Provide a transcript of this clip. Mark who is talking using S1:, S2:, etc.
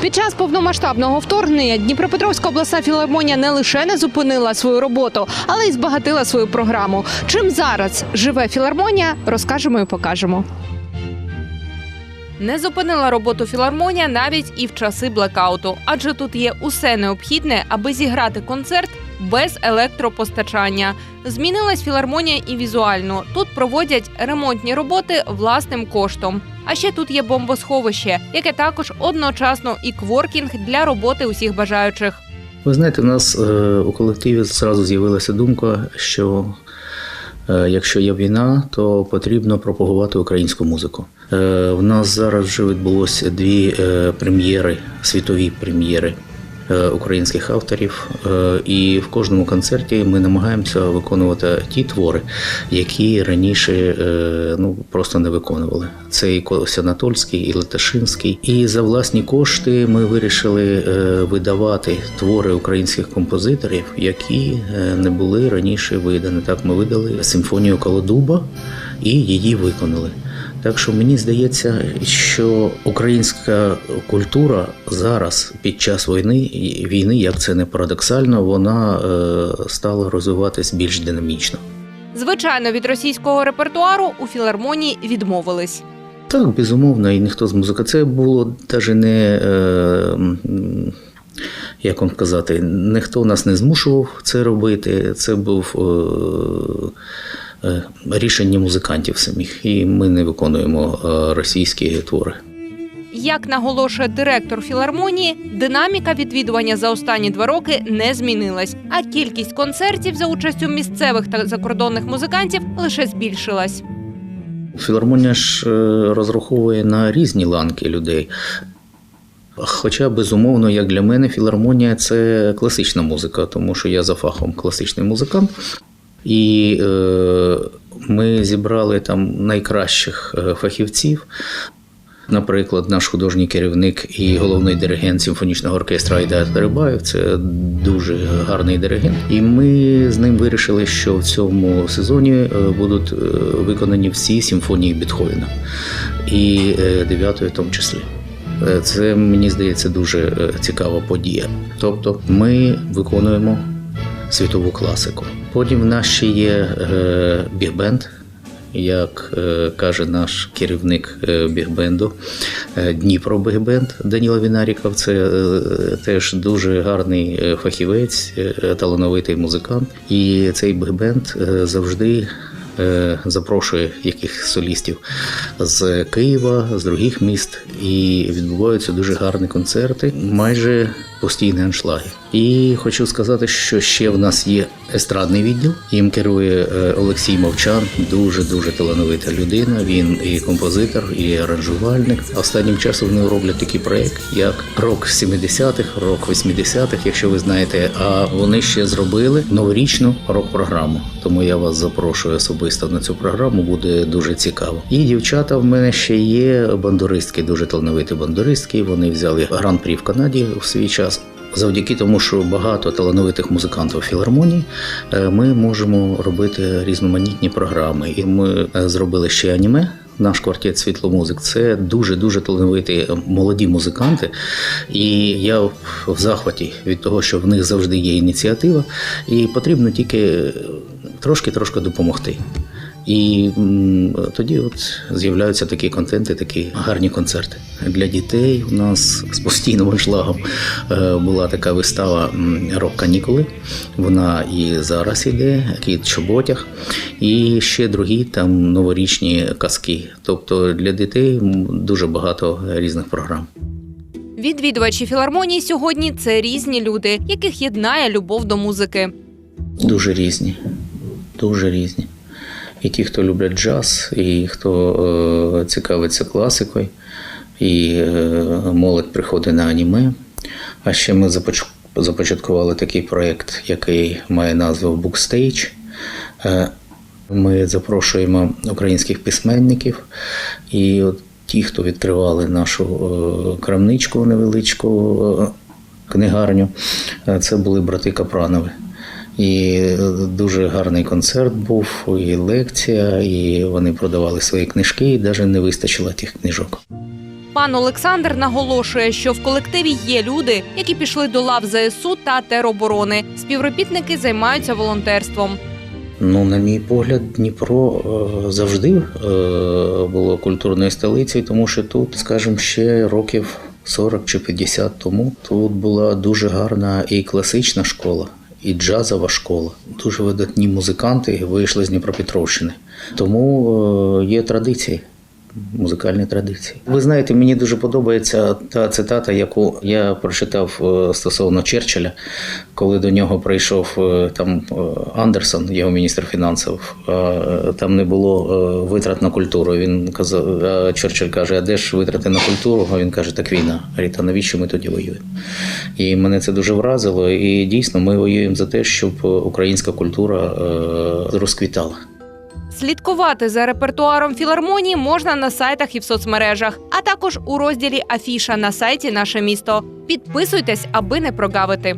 S1: Під час повномасштабного вторгнення Дніпропетровська обласна філармонія не лише не зупинила свою роботу, але й збагатила свою програму. Чим зараз живе філармонія, розкажемо і покажемо. Не зупинила роботу філармонія навіть і в часи блекауту, адже тут є усе необхідне, аби зіграти концерт без електропостачання. Змінилась філармонія і візуально. Тут проводять ремонтні роботи власним коштом. А ще тут є бомбосховище, яке також одночасно і кворкінг для роботи усіх бажаючих.
S2: Ви знаєте, в нас е, у колективі зразу з'явилася думка, що е, якщо є війна, то потрібно пропагувати українську музику. Е, в нас зараз вже відбулося дві е, прем'єри, світові прем'єри е, українських авторів. Е, і в кожному концерті ми намагаємося виконувати ті твори, які раніше е, ну, просто не виконували. Це і Анатольський, і Леташинський. І за власні кошти ми вирішили е, видавати твори українських композиторів, які е, не були раніше видані. Так, ми видали симфонію Колодуба і її виконали. Так що мені здається, що українська культура зараз під час війни, війни, як це не парадоксально, вона е, стала розвиватись більш динамічно.
S1: Звичайно, від російського репертуару у філармонії відмовились.
S2: Так, безумовно, і ніхто з музики. Це було навіть не. Е, як вам казати, ніхто нас не змушував це робити. Це був е, рішення музикантів самих, і ми не виконуємо е, російські твори.
S1: Як наголошує директор філармонії, динаміка відвідування за останні два роки не змінилась, а кількість концертів за участю місцевих та закордонних музикантів лише збільшилась.
S2: Філармонія ж е, розраховує на різні ланки людей. Хоча, безумовно, як для мене, філармонія це класична музика, тому що я за фахом класичний музикант. І е, ми зібрали там найкращих е, фахівців. Наприклад, наш художній керівник і головний диригент симфонічного оркестру Айдар Теребаєв це дуже гарний диригент. І ми з ним вирішили, що в цьому сезоні е, будуть е, виконані всі симфонії Бетховена і дев'ятої в тому числі. Це мені здається дуже цікава подія. Тобто, ми виконуємо світову класику. Потім в нас ще є е, бігбенд, як е, каже наш керівник е, бігбенду Дніпро Бігбенд Даніла Вінаріков. Це теж дуже гарний фахівець, талановитий музикант. І цей бігбенд завжди. Запрошує яких солістів з Києва, з других міст, і відбуваються дуже гарні концерти, майже постійні аншлаги. І хочу сказати, що ще в нас є естрадний відділ. Їм керує е, Олексій Мовчан, дуже дуже талановита людина. Він і композитор, і аранжувальник. Останнім часом вони роблять такий проект, як рок 70-х, рок 80-х, якщо ви знаєте. А вони ще зробили новорічну рок-програму. Тому я вас запрошую особисто на цю програму. Буде дуже цікаво. І дівчата в мене ще є бандуристки, дуже талановиті бандуристки. Вони взяли гран-прі в Канаді у свій час. Завдяки тому, що багато талановитих музикантів філармонії, е, ми можемо робити різноманітні програми. І ми е, зробили ще аніме. Наш квартет світломузик це дуже дуже талановиті е, молоді музиканти, і я в захваті від того, що в них завжди є ініціатива, і потрібно тільки трошки трошки допомогти. І м, тоді от з'являються такі контенти, такі гарні концерти. Для дітей у нас з постійним аншлагом е, була така вистава Рок-канікули. Вона і зараз іде, кіт чоботях, і ще другі там новорічні казки. Тобто для дітей дуже багато різних програм.
S1: Відвідувачі філармонії сьогодні це різні люди, яких єднає любов до музики.
S2: Дуже різні. Дуже різні. І ті, хто люблять джаз, і хто е, цікавиться класикою, і е, молодь приходить на аніме. А ще ми започ- започаткували такий проєкт, який має назву Букстейдж. Е, ми запрошуємо українських письменників і от ті, хто відкривали нашу крамничку невеличку книгарню, це були брати Капранови. І дуже гарний концерт був, і лекція, і вони продавали свої книжки, і навіть не вистачило тих книжок.
S1: Пан Олександр наголошує, що в колективі є люди, які пішли до лав ЗСУ та тероборони. Співробітники займаються волонтерством.
S2: Ну, на мій погляд, Дніпро е, завжди е, було культурною столицею, тому що тут, скажімо, ще років 40 чи 50 тому тут була дуже гарна і класична школа, і джазова школа. Дуже видатні музиканти вийшли з Дніпропетровщини. Тому е, є традиції. Музикальні традиції. Ви знаєте, мені дуже подобається та цитата, яку я прочитав е, стосовно Черчилля, коли до нього прийшов е, там е, Андерсон, його міністр фінансів. Там не було витрат на культуру. Він казав, а Черчилль каже: а де ж витрати на культуру? А він каже, так війна. Говорить, навіщо ми тоді воюємо? І мене це дуже вразило. І дійсно ми воюємо за те, щоб українська культура розквітала.
S1: Слідкувати за репертуаром філармонії можна на сайтах і в соцмережах, а також у розділі Афіша на сайті Наше місто. Підписуйтесь, аби не прогавити.